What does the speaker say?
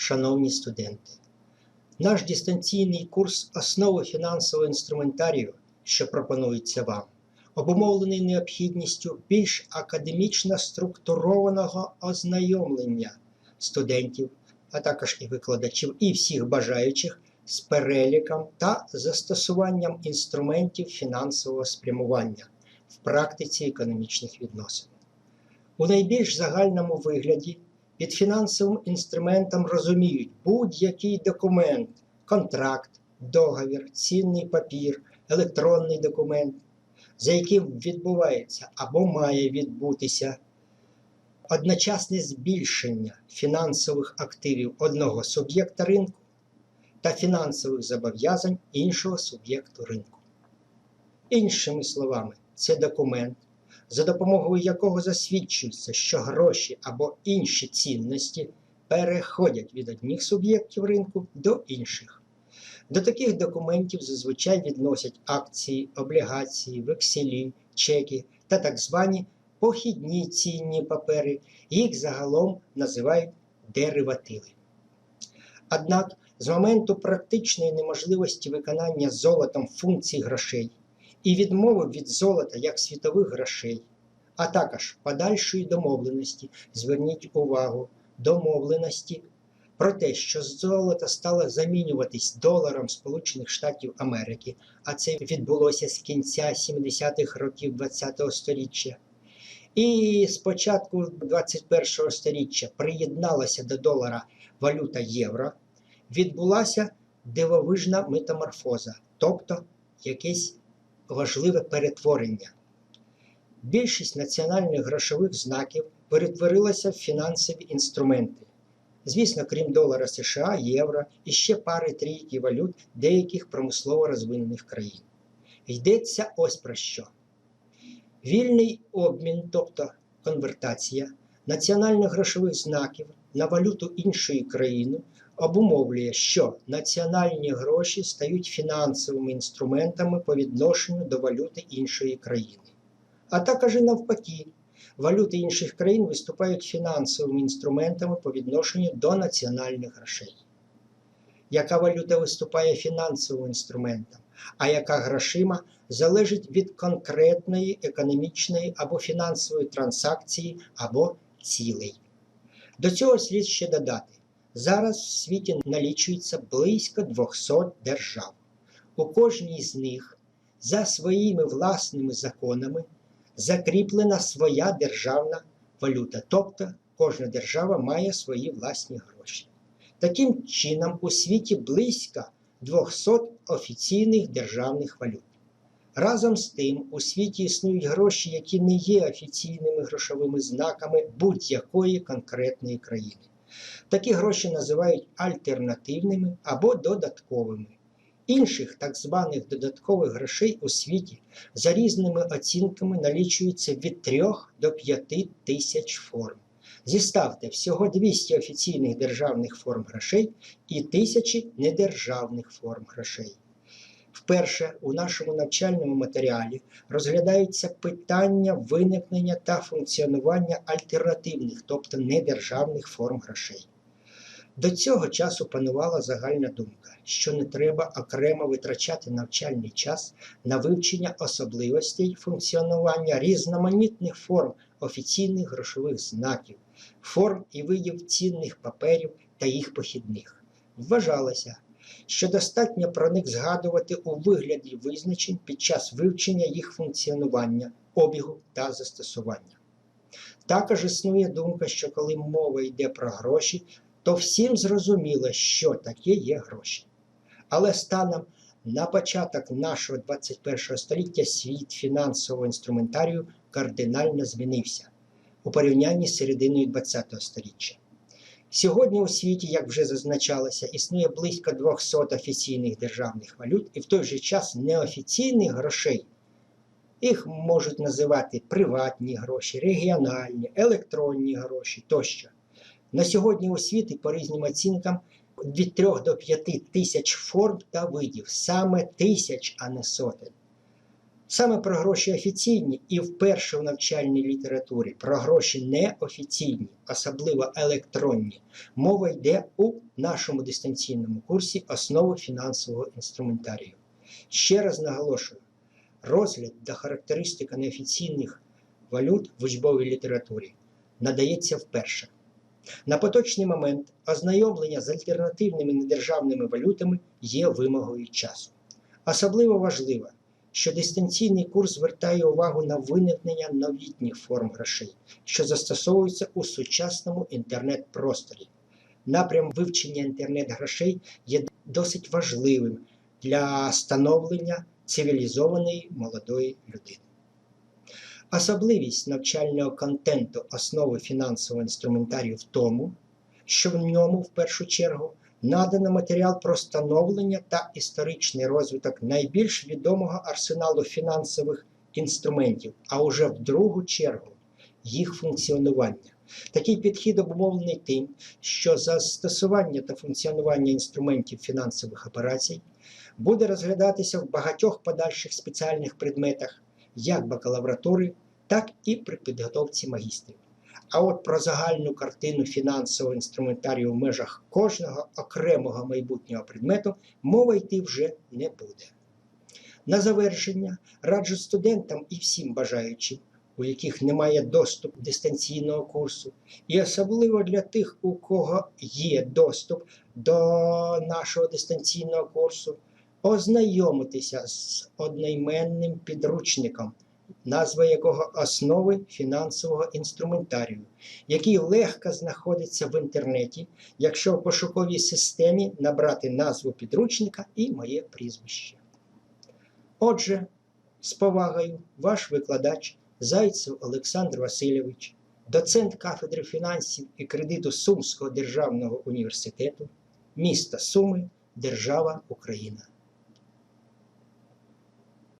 шановні студенти. Наш дистанційний курс основи фінансового інструментарію, що пропонується вам, обумовлений необхідністю більш академічно структурованого ознайомлення студентів, а також і викладачів, і всіх бажаючих з переліком та застосуванням інструментів фінансового спрямування в практиці економічних відносин. У найбільш загальному вигляді під фінансовим інструментом розуміють будь-який документ, контракт, договір, цінний папір, електронний документ, за яким відбувається або має відбутися одночасне збільшення фінансових активів одного суб'єкта ринку та фінансових зобов'язань іншого суб'єкту ринку. Іншими словами, це документ, за допомогою якого засвідчується, що гроші або інші цінності переходять від одних суб'єктів ринку до інших. До таких документів зазвичай відносять акції, облігації, векселі, чеки та так звані похідні цінні папери, їх загалом називають деривативи. Однак з моменту практичної неможливості виконання золотом функцій грошей і відмови від золота як світових грошей, а також подальшої домовленості, зверніть увагу, домовленості про те, що золото стало замінюватись доларом Сполучених Штатів Америки, а це відбулося з кінця 70-х років ХХ століття. І з початку 21 століття приєдналася до долара валюта євро, відбулася дивовижна метаморфоза, тобто якесь важливе перетворення. Більшість національних грошових знаків перетворилася в фінансові інструменти. Звісно, крім долара США, євро і ще пари трійки валют деяких промислово розвинених країн. Йдеться ось про що. Вільний обмін, тобто конвертація національних грошових знаків на валюту іншої країни обумовлює, що національні гроші стають фінансовими інструментами по відношенню до валюти іншої країни. А також і навпаки, валюти інших країн виступають фінансовими інструментами по відношенню до національних грошей. Яка валюта виступає фінансовим інструментом, а яка грошима залежить від конкретної економічної або фінансової транзакції або цілей. До цього слід ще додати. Зараз в світі налічується близько 200 держав. У кожній з них за своїми власними законами закріплена своя державна валюта, тобто кожна держава має свої власні гроші. Таким чином, у світі близько 200 офіційних державних валют. Разом з тим, у світі існують гроші, які не є офіційними грошовими знаками будь-якої конкретної країни. Такі гроші називають альтернативними або додатковими. Інших так званих додаткових грошей у світі за різними оцінками налічується від 3 до 5 тисяч форм. Зіставте всього 200 офіційних державних форм грошей і тисячі недержавних форм грошей. Вперше у нашому навчальному матеріалі розглядаються питання виникнення та функціонування альтернативних, тобто недержавних форм грошей. До цього часу панувала загальна думка, що не треба окремо витрачати навчальний час на вивчення особливостей функціонування різноманітних форм офіційних грошових знаків, форм і видів цінних паперів та їх похідних. Вважалося, що достатньо про них згадувати у вигляді визначень під час вивчення їх функціонування, обігу та застосування. Також існує думка, що коли мова йде про гроші, то всім зрозуміло, що таке є гроші. Але станом на початок нашого 21 століття світ фінансового інструментарію кардинально змінився у порівнянні з серединою ХХ століття. Сьогодні у світі, як вже зазначалося, існує близько 200 офіційних державних валют і в той же час неофіційних грошей. Їх можуть називати приватні гроші, регіональні, електронні гроші тощо. На сьогодні у світі, по різним оцінкам, від 3 до 5 тисяч форм та видів, саме тисяч, а не сотень. Саме про гроші офіційні і вперше в навчальній літературі про гроші неофіційні, особливо електронні, мова йде у нашому дистанційному курсі основи фінансового інструментарію. Ще раз наголошую, розгляд та характеристика неофіційних валют в учбовій літературі надається вперше. На поточний момент ознайомлення з альтернативними недержавними валютами є вимогою часу. Особливо важливо, що дистанційний курс звертає увагу на виникнення новітніх форм грошей, що застосовуються у сучасному інтернет-просторі. Напрям вивчення інтернет-грошей є досить важливим для становлення цивілізованої молодої людини. Особливість навчального контенту основи фінансового інструментарію в тому, що в ньому в першу чергу надано матеріал про становлення та історичний розвиток найбільш відомого арсеналу фінансових інструментів, а уже в другу чергу їх функціонування. Такий підхід обумовлений тим, що застосування та функціонування інструментів фінансових операцій буде розглядатися в багатьох подальших спеціальних предметах, як бакалавратури, так і при підготовці магістрів. А от про загальну картину фінансового інструментарію в межах кожного окремого майбутнього предмету мова йти вже не буде. На завершення раджу студентам і всім бажаючим, у яких немає доступу до дистанційного курсу, і особливо для тих, у кого є доступ до нашого дистанційного курсу, ознайомитися з одноіменним підручником назва якого основи фінансового інструментарію, який легко знаходиться в інтернеті, якщо в пошуковій системі набрати назву підручника і моє прізвище. Отже, з повагою, ваш викладач Зайцев Олександр Васильович, доцент кафедри фінансів і кредиту Сумського державного університету, міста Суми, Держава Україна.